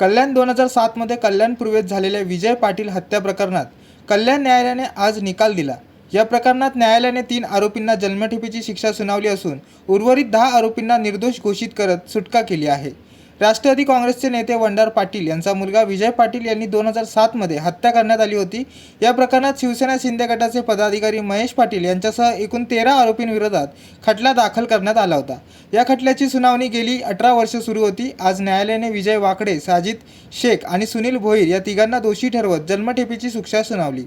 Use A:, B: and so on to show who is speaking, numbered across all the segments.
A: कल्याण दोन हजार सातमध्ये कल्याण पूर्वेत झालेल्या विजय पाटील हत्या प्रकरणात कल्याण न्यायालयाने आज निकाल दिला. या प्रकरणात न्यायालयाने तीन आरोपींना जन्मठेपेची शिक्षा सुनावली असून उर्वरित दहा आरोपींना निर्दोष घोषित करत सुटका केली आहे. राष्ट्रवादी काँग्रेसचे नेते वंडार पाटील यांचा मुलगा विजय पाटील यांनी दोन हजार सातमध्ये हत्या करण्यात आली होती. या प्रकरणात शिवसेना शिंदे गटाचे पदाधिकारी महेश पाटील यांच्यासह एकूण तेरा आरोपींविरोधात खटला दाखल करण्यात आला होता. या खटल्याची सुनावणी गेली अठरा वर्ष सुरू होती. आज न्यायालयाने विजय वाकडे साजिद शेख आणि सुनील भोईर या तिघांना दोषी ठरवत जन्मठेपेची शिक्षा सुनावली.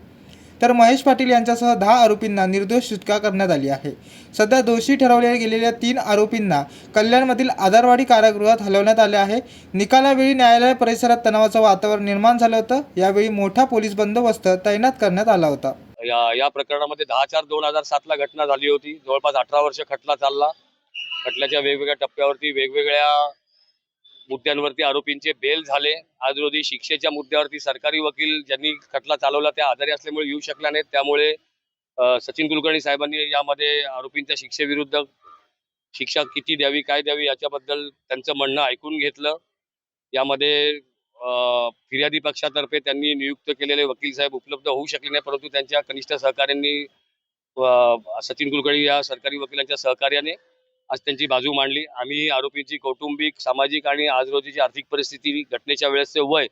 A: तर महेश पाटील यांच्यासह दहा आरोपींना निर्दोष सुटका करण्यात आली आहे. सध्या दोषी ठरवल्या गेलेल्या तीन आरोपींना कल्याणमधील आधारवाडी कारागृहात हलवण्यात आले आहे. निकालावेळी न्यायालय परिसरात तणावाचं वातावरण निर्माण झालं होतं. यावेळी मोठा पोलीस बंदोबस्त तैनात करण्यात आला होता.
B: या या प्रकरणामध्ये दहा चार दोन हजार सातला घटना झाली होती. जवळपास अठरा वर्ष खटला चालला. खटल्याच्या वेगवेगळ्या टप्प्यावरती वेगवेगळ्या मुद्द्यांवरती आरोपींचे बेल झाले. आज रोजी शिक्षेच्या मुद्द्यावरती सरकारी वकील ज्यांनी खटला चालवला त्या आजारी असल्यामुळे येऊ शकल्या नाहीत त्यामुळे सचिन कुलकर्णी साहेबांनी यामध्ये आरोपींच्या शिक्षेविरुद्ध शिक्षा किती द्यावी काय द्यावी याच्याबद्दल त्यांचं म्हणणं ऐकून घेतलं. यामध्ये फिर्यादी पक्षातर्फे त्यांनी नियुक्त केलेले वकील साहेब उपलब्ध होऊ शकले नाही परंतु त्यांच्या कनिष्ठ सहकाऱ्यांनी सचिन कुलकर्णी या सरकारी वकिलांच्या सहकार्याने आज त्यांची बाजू मांडली. आम्ही आरोपींची कौटुंबिक सामाजिक आणि आज रोजीची आर्थिक परिस्थिती घटनेच्या वेळेसचे वय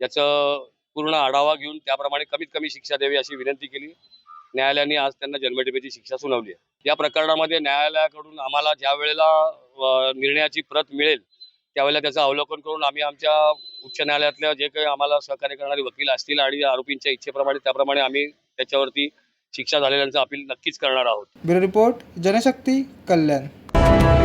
B: याचं पूर्ण आढावा घेऊन त्याप्रमाणे कमीत कमी शिक्षा द्यावी अशी विनंती केली. न्यायालयाने आज त्यांना जन्मठेपेची शिक्षा सुनावली आहे. या प्रकरणामध्ये न्यायालयाकडून आम्हाला ज्या वेळेला निर्णयाची प्रत मिळेल त्यावेळेला त्याचं अवलोकन करून आम्ही आमच्या उच्च न्यायालयातल्या जे काही आम्हाला सहकार्य करणारे वकील असतील आणि आरोपींच्या इच्छेप्रमाणे त्याप्रमाणे आम्ही त्याच्यावरती शिक्षा झालेल्यांचं अपील नक्कीच करणार आहोत.
A: Bureau report Janshakti Kalyan. Thank you.